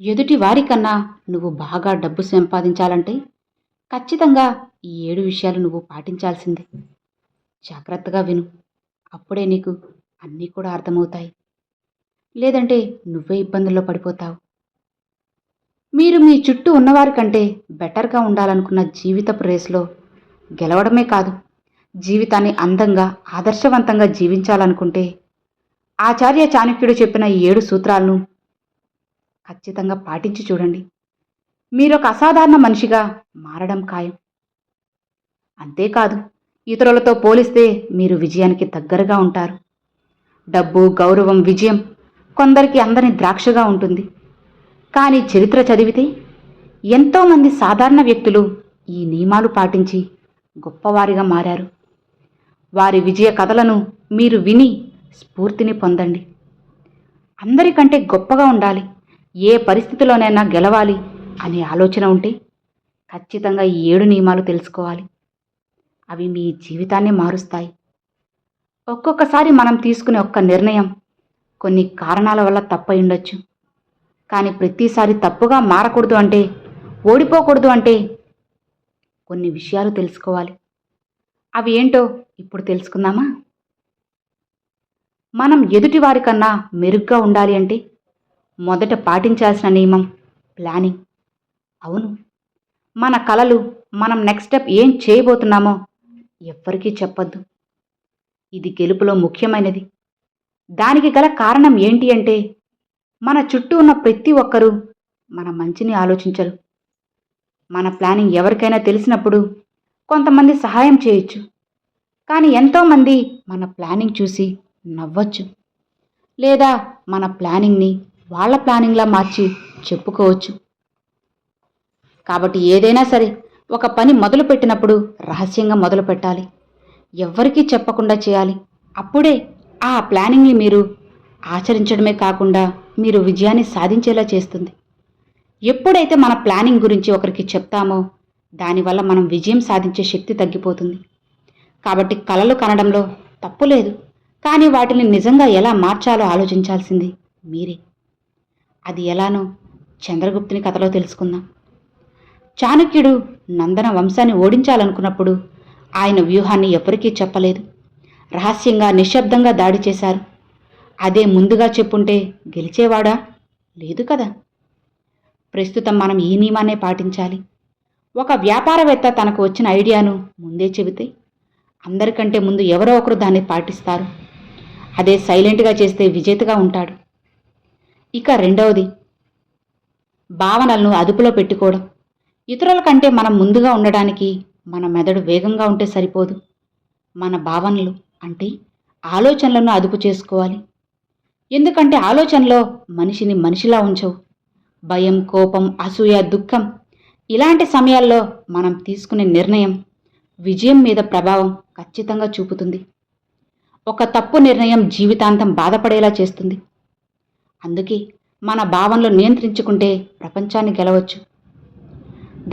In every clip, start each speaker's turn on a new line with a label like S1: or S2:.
S1: ఎదుటి వారికన్నా నువ్వు బాగా డబ్బు సంపాదించాలంటే ఖచ్చితంగా ఈ ఏడు విషయాలు నువ్వు పాటించాల్సిందే. జాగ్రత్తగా విను. అప్పుడే నీకు అన్నీ కూడా అర్థమవుతాయి. లేదంటే నువ్వే ఇబ్బందుల్లో పడిపోతావు. మీరు మీ చుట్టూ ఉన్నవారి కంటే బెటర్గా ఉండాలనుకున్న జీవితపు రేసులో గెలవడమే కాదు జీవితాన్ని అందంగా ఆదర్శవంతంగా జీవించాలనుకుంటే ఆచార్య చాణక్యుడు చెప్పిన ఏడు సూత్రాలను ఖచ్చితంగా పాటించి చూడండి. మీరు ఒక అసాధారణ మనిషిగా మారడం ఖాయం. అంతేకాదు ఇతరులతో పోలిస్తే మీరు విజయానికి దగ్గరగా ఉంటారు. డబ్బు గౌరవం విజయం కొందరికి అందరి ద్రాక్షగా ఉంటుంది. కానీ చరిత్ర చదివితే ఎంతోమంది సాధారణ వ్యక్తులు ఈ నియమాలు పాటించి గొప్పవారిగా మారారు. వారి విజయ కథలను మీరు విని స్ఫూర్తిని పొందండి. అందరికంటే గొప్పగా ఉండాలి. ఏ పరిస్థితిలోనైనా గెలవాలి అనే ఆలోచన ఉంటే ఖచ్చితంగా ఈ ఏడు నియమాలు తెలుసుకోవాలి. అవి మీ జీవితాన్ని మారుస్తాయి. ఒక్కొక్కసారి మనం తీసుకునే ఒక్క నిర్ణయం కొన్ని కారణాల వల్ల తప్పై ఉండొచ్చు. కానీ ప్రతిసారి తప్పుగా మారకూడదు అంటే ఓడిపోకూడదు అంటే కొన్ని విషయాలు తెలుసుకోవాలి. అవి ఏంటో ఇప్పుడు తెలుసుకుందామా? మనం ఎదుటివారి కన్నా మెరుగ్గా ఉండాలి అంటే మొదట పాటించాల్సిన నియమం ప్లానింగ్ అవును. మన కళలు మనం నెక్స్ట్ స్టెప్ ఏం చేయబోతున్నామో ఎవ్వరికీ చెప్పొద్దు. ఇది గెలుపులో ముఖ్యమైనది. దానికి గల కారణం ఏంటి అంటే మన చుట్టూ ఉన్న ప్రతి ఒక్కరూ మన మంచిని ఆలోచించరు. మన ప్లానింగ్ ఎవరికైనా తెలిసినప్పుడు కొంతమంది సహాయం చేయొచ్చు. కానీ ఎంతోమంది మన ప్లానింగ్ చూసి నవ్వచ్చు. లేదా మన ప్లానింగ్ని వాళ్ళ ప్లానింగ్లా మార్చి చెప్పుకోవచ్చు. కాబట్టి ఏదైనా సరే ఒక పని మొదలు పెట్టినప్పుడు రహస్యంగా మొదలు పెట్టాలి. ఎవ్వరికీ చెప్పకుండా చేయాలి. అప్పుడే ఆ ప్లానింగ్ని మీరు ఆచరించడమే కాకుండా మీరు విజయాన్ని సాధించేలా చేస్తుంది. ఎప్పుడైతే మన ప్లానింగ్ గురించి ఒకరికి చెప్తామో దానివల్ల మనం విజయం సాధించే శక్తి తగ్గిపోతుంది. కాబట్టి కలలు కనడంలో తప్పు లేదు. కానీ వాటిని నిజంగా ఎలా మార్చాలో ఆలోచించాల్సింది మీరే. అది ఎలానో చంద్రగుప్తుని కథలో తెలుసుకుందాం. చాణక్యుడు నందన వంశాన్ని ఓడించాలనుకున్నప్పుడు ఆయన వ్యూహాన్ని ఎవరికీ చెప్పలేదు. రహస్యంగా నిశ్శబ్దంగా దాడి చేశారు. అదే ముందుగా చెప్పుంటే గెలిచేవాడా? లేదు కదా. ప్రస్తుతం మనం ఈ నియమాన్నే పాటించాలి. ఒక వ్యాపారవేత్త తనకు వచ్చిన ఐడియాను ముందే చెబితే అందరికంటే ముందు ఎవరో ఒకరు దాన్ని పాటిస్తారు. అదే సైలెంట్గా చేస్తే విజేతగా ఉంటాడు. ఇక రెండవది. భావనలను అదుపులో పెట్టుకోవడం. ఇతరుల కంటే మనం ముందుగా ఉండడానికి మన మెదడు వేగంగా ఉంటే సరిపోదు. మన భావనలు అంటే ఆలోచనలను అదుపు చేసుకోవాలి. ఎందుకంటే ఆలోచనలో మనిషిని మనిషిలా ఉంచవు. భయం కోపం అసూయ దుఃఖం ఇలాంటి సమయాల్లో మనం తీసుకునే నిర్ణయం విజయం మీద ప్రభావం ఖచ్చితంగా చూపుతుంది. ఒక తప్పు నిర్ణయం జీవితాంతం బాధపడేలా చేస్తుంది. అందుకే మన భావనలు నియంత్రించుకుంటే ప్రపంచాన్ని గెలవచ్చు.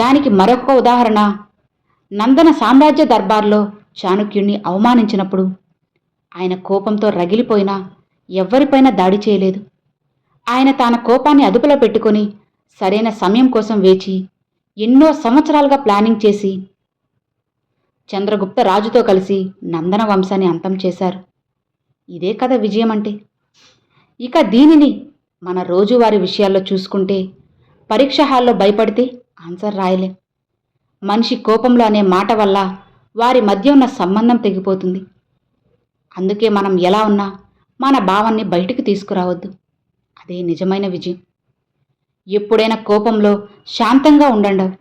S1: దానికి మరొక ఉదాహరణ నందన సామ్రాజ్య దర్బార్లో చాణుక్యుణ్ణి అవమానించినప్పుడు ఆయన కోపంతో రగిలిపోయినా ఎవ్వరిపైన దాడి చేయలేదు. ఆయన తన కోపాన్ని అదుపులో పెట్టుకొని సరైన సమయం కోసం వేచి ఎన్నో సంవత్సరాలుగా ప్లానింగ్ చేసి చంద్రగుప్త రాజుతో కలిసి నందన వంశాన్ని అంతం చేశారు. ఇదే కదా విజయం అంటే ఇక దీనిని మన రోజువారీ విషయాల్లో చూసుకుంటే పరీక్ష హాల్లో భయపడితే ఆన్సర్ రాయలేం. మనిషి కోపంలో అనే మాట వల్ల వారి మధ్య ఉన్న సంబంధం తెగిపోతుంది. అందుకే మనం ఎలా ఉన్నా మన భావాన్ని బయటికి తీసుకురావద్దు. అదే నిజమైన విజయం. ఎప్పుడైనా కోపంలో శాంతంగా ఉండండి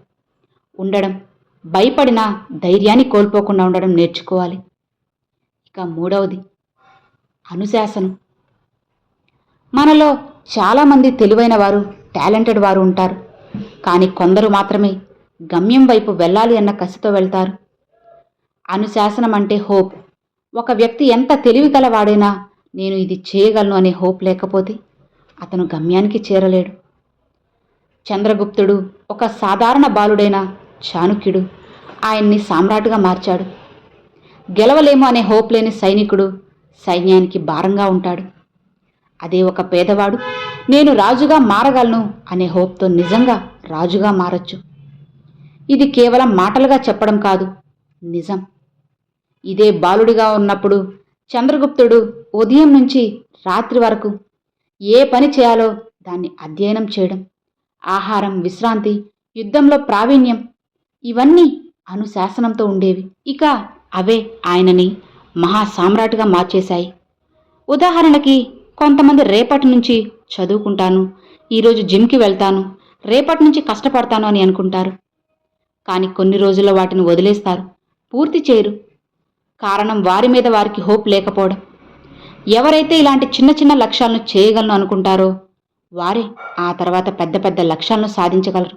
S1: ఉండడం భయపడినా ధైర్యాన్ని కోల్పోకుండా ఉండడం నేర్చుకోవాలి. ఇక మూడవది అనుశాసనం. మనలో చాలామంది తెలివైన వారు టాలెంటెడ్ వారు ఉంటారు. కానీ కొందరు మాత్రమే గమ్యం వైపు వెళ్ళాలి అన్న కసితో వెళ్తారు. అనుశాసనం అంటే హోప్. ఒక వ్యక్తి ఎంత తెలివి గలవాడైనా నేను ఇది చేయగలను అనే హోప్ లేకపోతే అతను గమ్యానికి చేరలేడు. చంద్రగుప్తుడు ఒక సాధారణ బాలుడైన చాణుక్యుడు ఆయన్ని సామ్రాటుగా మార్చాడు. గెలవలేము అనే హోప్ లేని సైనికుడు సైన్యానికి భారంగా ఉంటాడు. అదే ఒక పేదవాడు. నేను రాజుగా మారగలను అనే హోప్తో నిజంగా రాజుగా మారచ్చు. ఇది కేవలం మాటలుగా చెప్పడం కాదు నిజం. ఇదే బాలుడిగా ఉన్నప్పుడు చంద్రగుప్తుడు ఉదయం నుంచి రాత్రి వరకు ఏ పని చేయాలో దాన్ని అధ్యయనం చేయడం ఆహారం విశ్రాంతి యుద్ధంలో ప్రావీణ్యం ఇవన్నీ అనుశాసనంతో ఉండేవి. ఇక అవే ఆయనని మహాసామ్రాట్గా మార్చేశాయి. ఉదాహరణకి కొంతమంది రేపటి నుంచి చదువుకుంటాను ఈరోజు జిమ్కి వెళ్తాను రేపటి నుంచి కష్టపడతాను అని అనుకుంటారు. కానీ కొన్ని రోజుల్లో వాటిని వదిలేస్తారు. పూర్తి చేయరు. కారణం వారి మీద వారికి హోప్ లేకపోవడం. ఎవరైతే ఇలాంటి చిన్న చిన్న లక్ష్యాలను చేయగలను అనుకుంటారో వారే ఆ తర్వాత పెద్ద పెద్ద లక్ష్యాలను సాధించగలరు.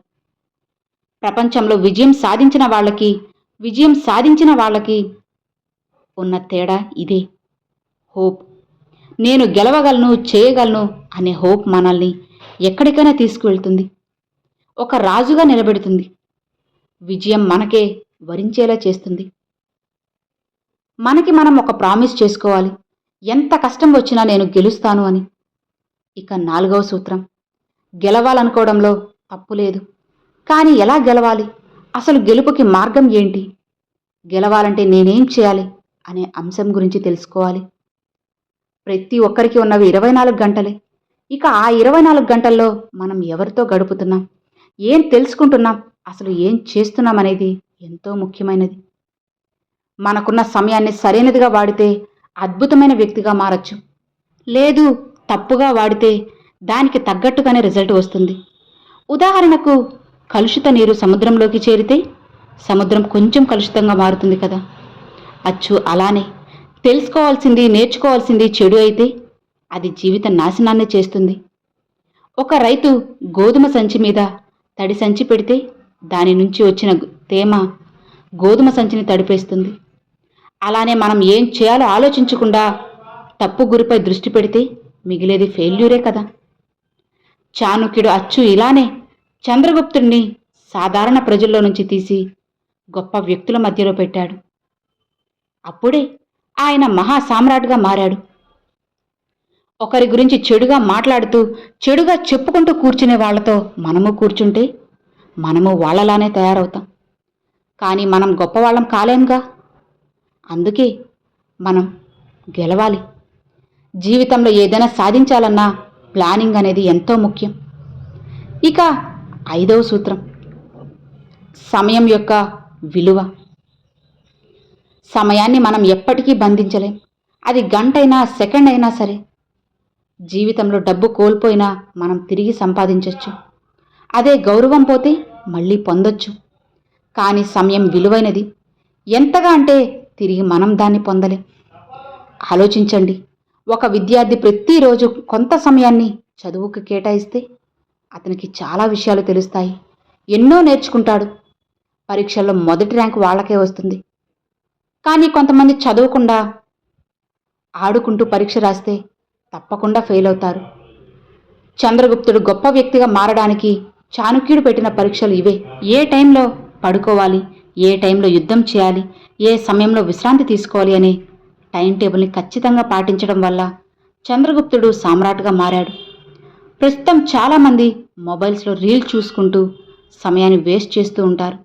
S1: ప్రపంచంలో విజయం సాధించిన వాళ్ళకి విజయం సాధించిన వాళ్ళకి ఉన్న తేడా ఇదే. హోప్. నేను గెలవగలను చేయగలను అనే హోప్ మనల్ని ఎక్కడికైనా తీసుకువెళ్తుంది. ఒక రాజుగా నిలబెడుతుంది. విజయం మనకే వరించేలా చేస్తుంది. మనకి మనం ఒక ప్రామిస్ చేసుకోవాలి. ఎంత కష్టం వచ్చినా నేను గెలుస్తాను అని. ఇక నాలుగవ సూత్రం. గెలవాలనుకోవడంలో తప్పు లేదు. కానీ ఎలా గెలవాలి? అసలు గెలుపుకి మార్గం ఏంటి? గెలవాలంటే నేనేం చేయాలి? అనే అంశం గురించి తెలుసుకోవాలి. ప్రతి ఒక్కరికి ఉన్నవి ఇరవై నాలుగు గంటలే. ఇక ఆ ఇరవై నాలుగు గంటల్లో మనం ఎవరితో గడుపుతున్నాం? ఏం తెలుసుకుంటున్నాం? అసలు ఏం చేస్తున్నాం అనేది ఎంతో ముఖ్యమైనది. మనకున్న సమయాన్ని సరైనదిగా వాడితే అద్భుతమైన వ్యక్తిగా మారచ్చు. లేదు తప్పుగా వాడితే దానికి తగ్గట్టుగానే రిజల్ట్ వస్తుంది. ఉదాహరణకు కలుషిత నీరు సముద్రంలోకి చేరితే సముద్రం కొంచెం కలుషితంగా మారుతుంది కదా. అచ్చు అలానే. తెలుసుకోవాల్సింది నేర్చుకోవాల్సింది చెడు అయితే అది జీవిత నాశనాన్ని చేస్తుంది. ఒక రైతు గోధుమ సంచి మీద తడి సంచి పెడితే దాని నుంచి వచ్చిన తేమ గోధుమ సంచిని తడిపేస్తుంది. అలానే మనం ఏం చేయాలో ఆలోచించకుండా తప్పు గురిపై దృష్టి పెడితే మిగిలేది ఫెయిల్యూరే కదా. చాణుక్యుడు అచ్చు ఇలానే చంద్రగుప్తుడిని సాధారణ ప్రజల్లో నుంచి తీసి గొప్ప వ్యక్తుల మధ్యలో పెట్టాడు. అప్పుడే ఆయన మహాసామ్రాట్గా మారాడు. ఒకరి గురించి చెడుగా మాట్లాడుతూ చెడుగా చెప్పుకుంటూ కూర్చునే వాళ్ళతో మనము కూర్చుంటే మనము వాళ్ళలానే తయారవుతాం. కానీ మనం గొప్పవాళ్ళం కాలేంగా? అందుకే మనం గెలవాలి. జీవితంలో ఏదైనా సాధించాలన్నా ప్లానింగ్ అనేది ఎంతో ముఖ్యం. ఇక ఐదవ సూత్రం. సమయం యొక్క విలువ. సమయాన్ని మనం ఎప్పటికీ బంధించలేం. అది గంటైనా సెకండ్ అయినా సరే. జీవితంలో డబ్బు కోల్పోయినా మనం తిరిగి సంపాదించవచ్చు అదే గౌరవం పోతే మళ్ళీ పొందొచ్చు. కానీ సమయం విలువైనది. ఎంతగా అంటే తిరిగి మనం దాన్ని పొందలేం. ఆలోచించండి. ఒక విద్యార్థి ప్రతిరోజు కొంత సమయాన్ని చదువుకు కేటాయిస్తే అతనికి చాలా విషయాలు తెలుస్తాయి. ఎన్నో నేర్చుకుంటాడు. పరీక్షల్లో మొదటి ర్యాంక్ వాళ్ళకే వస్తుంది. కానీ కొంతమంది చదవకుండా ఆడుకుంటూ పరీక్ష రాస్తే తప్పకుండా ఫెయిల్ అవుతారు. చంద్రగుప్తుడు గొప్ప వ్యక్తిగా మారడానికి చాణుక్యుడు పెట్టిన పరీక్షలు ఇవే. ఏ టైంలో పడుకోవాలి? ఏ టైంలో యుద్ధం చేయాలి? ఏ సమయంలో విశ్రాంతి తీసుకోవాలి అనే టైం టేబుల్ని ఖచ్చితంగా పాటించడం వల్ల చంద్రగుప్తుడు సామ్రాట్గా మారాడు. ప్రస్తుతం చాలామంది మొబైల్స్లో రీల్ చూసుకుంటూ సమయాన్ని వేస్ట్ చేస్తూ ఉంటారు.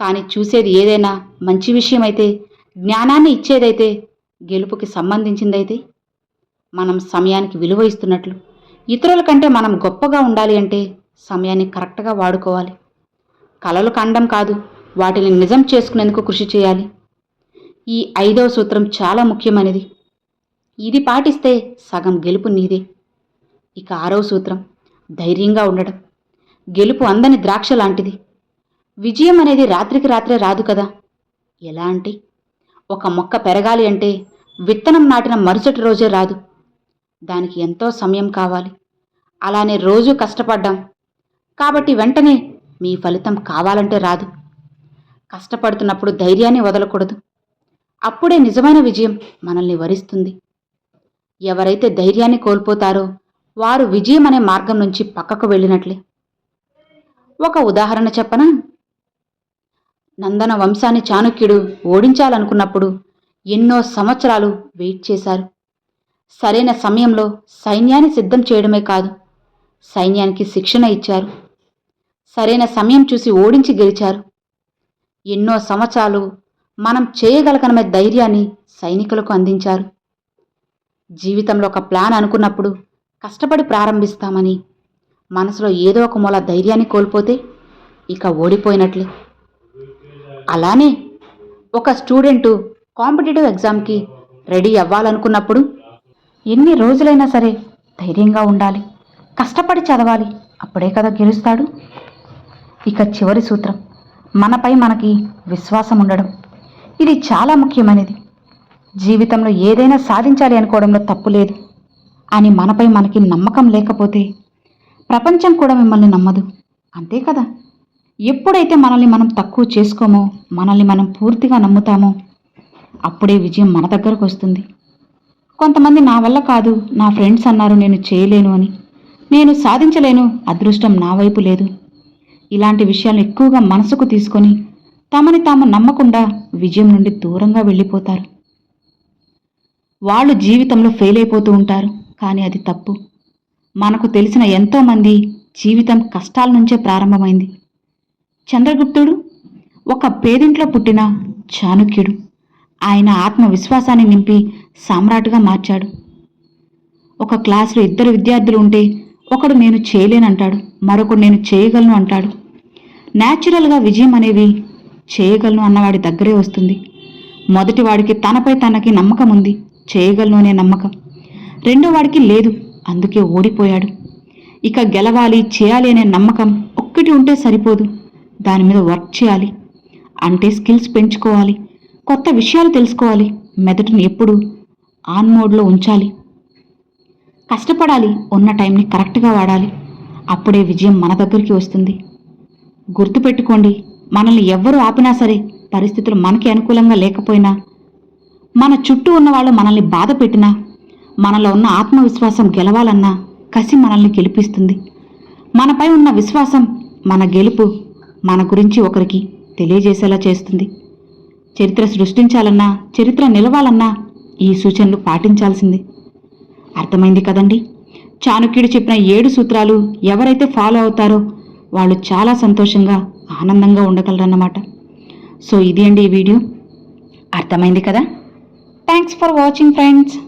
S1: కానీ చూసేది ఏదైనా మంచి విషయం అయితే జ్ఞానాన్ని ఇచ్చేదైతే గెలుపుకి సంబంధించిందైతే మనం సమయానికి విలువ ఇస్తున్నట్లు. ఇతరుల కంటే మనం గొప్పగా ఉండాలి అంటే సమయాన్ని కరెక్ట్గా వాడుకోవాలి. కలలు కండం కాదు వాటిని నిజం చేసుకునేందుకు కృషి చేయాలి. ఈ ఐదవ సూత్రం చాలా ముఖ్యమైనది. ఇది పాటిస్తే సగం గెలుపు నీదే. ఇక ఆరవ సూత్రం ధైర్యంగా ఉండడం. గెలుపు అందని ద్రాక్ష లాంటిది. విజయం అనేది రాత్రికి రాత్రే రాదు కదా. ఎలా అంటే ఒక మొక్క పెరగాలి అంటే విత్తనం నాటిన మరుసటి రోజే రాదు. దానికి ఎంతో సమయం కావాలి. అలానే రోజు కష్టపడ్డాం. కాబట్టి వెంటనే మీ ఫలితం కావాలంటే రాదు. కష్టపడుతున్నప్పుడు ధైర్యాన్ని వదలకూడదు. అప్పుడే నిజమైన విజయం మనల్ని వరిస్తుంది. ఎవరైతే ధైర్యాన్ని కోల్పోతారో వారు విజయం అనే మార్గం నుంచి పక్కకు వెళ్ళినట్లే. ఒక ఉదాహరణ చెప్పనా? నందన వంశాన్ని చాణక్యుడు ఓడించాలనుకున్నప్పుడు ఎన్నో సంవత్సరాలు వెయిట్ చేశారు. సరైన సమయంలో సైన్యాన్ని సిద్ధం చేయడమే కాదు సైన్యానికి శిక్షణ ఇచ్చారు. సరైన సమయం చూసి ఓడించి గెలిచారు. ఎన్నో సంవత్సరాలు మనం చేయగలగనమే ధైర్యాన్ని సైనికులకు అందించారు. జీవితంలో ఒక ప్లాన్ అనుకున్నప్పుడు కష్టపడి ప్రారంభిస్తామని మనసులో ఏదో ఒక మూల ధైర్యాన్ని కోల్పోతే ఇక ఓడిపోయినట్లే. అలానే ఒక స్టూడెంటు కాంపిటేటివ్ ఎగ్జామ్కి రెడీ అవ్వాలనుకున్నప్పుడు ఎన్ని రోజులైనా సరే ధైర్యంగా ఉండాలి. కష్టపడి చదవాలి. అప్పుడే కదా గెలుస్తాడు. ఇక చివరి సూత్రం. మనపై మనకి విశ్వాసం ఉండడం. ఇది చాలా ముఖ్యమైనది. జీవితంలో ఏదైనా సాధించాలి అనుకోవడంలో తప్పు లేదు. అని మనపై మనకి నమ్మకం లేకపోతే ప్రపంచం కూడా మిమ్మల్ని నమ్మదు. అంతే కదా? ఎప్పుడైతే మనల్ని మనం తక్కువ చేసుకోమో మనల్ని మనం పూర్తిగా నమ్ముతామో అప్పుడే విజయం మన దగ్గరకు వస్తుంది. కొంతమంది నా వల్ల కాదు నా ఫ్రెండ్స్ అన్నారు నేను చేయలేను అని. నేను సాధించలేను అదృష్టం నా వైపు లేదు. ఇలాంటి విషయాలను ఎక్కువగా మనసుకు తీసుకొని తమని తాము నమ్మకుండా విజయం నుండి దూరంగా వెళ్ళిపోతారు. వాళ్ళు జీవితంలో ఫెయిల్ అయిపోతూ ఉంటారు కానీ అది తప్పు. మనకు తెలిసిన ఎంతోమంది జీవితం కష్టాల నుంచే ప్రారంభమైంది. చంద్రగుప్తుడు ఒక పేదింట్లో పుట్టిన చాణుక్యుడు. ఆయన ఆత్మవిశ్వాసాన్ని నింపి సామ్రాటుగా మార్చాడు. ఒక క్లాసులో ఇద్దరు విద్యార్థులు ఉంటే ఒకడు నేను చేయలేనంటాడు మరొకడు నేను చేయగలను అంటాడు. న్యాచురల్గా విజయం అనేవి చేయగలను అన్నవాడి దగ్గరే వస్తుంది. మొదటి వాడికి తనపై తనకి నమ్మకం ఉంది చేయగలను అనే నమ్మకం. రెండో వాడికి లేదు అందుకే ఓడిపోయాడు. ఇక గెలవాలి చేయాలి అనే నమ్మకం ఒక్కటి ఉంటే సరిపోదు. దాని మీద వర్క్ చేయాలి. అంటే స్కిల్స్ పెంచుకోవాలి. కొత్త విషయాలు తెలుసుకోవాలి. మెదడుని ఎప్పుడు ఆన్ మోడ్లో ఉంచాలి. కష్టపడాలి. ఉన్న టైంని కరెక్ట్గా వాడాలి. అప్పుడే విజయం మన దగ్గరికి వస్తుంది. గుర్తుపెట్టుకోండి మనల్ని ఎవ్వరు ఆపినా సరే పరిస్థితులు మనకి అనుకూలంగా లేకపోయినా మన చుట్టూ ఉన్న వాళ్ళు మనల్ని బాధ పెట్టినా మనలో ఉన్న ఆత్మవిశ్వాసం గెలవాలన్నా కసి మనల్ని గెలిపిస్తుంది. మనపై ఉన్న విశ్వాసం మన గెలుపు మన గురించి ఒకరికి తెలియజేసేలా చేస్తుంది. చరిత్ర సృష్టించాలన్నా చరిత్ర నిలవాలన్నా ఈ సూచనలు పాటించాల్సింది. అర్థమైంది కదండి? చాణుక్యుడు చెప్పిన ఏడు సూత్రాలు ఎవరైతే ఫాలో అవుతారో వాళ్ళు చాలా సంతోషంగా ఆనందంగా ఉండగలరన్నమాట. సో ఇది అండి ఈ వీడియో. అర్థమైంది కదా? Thanks for watching friends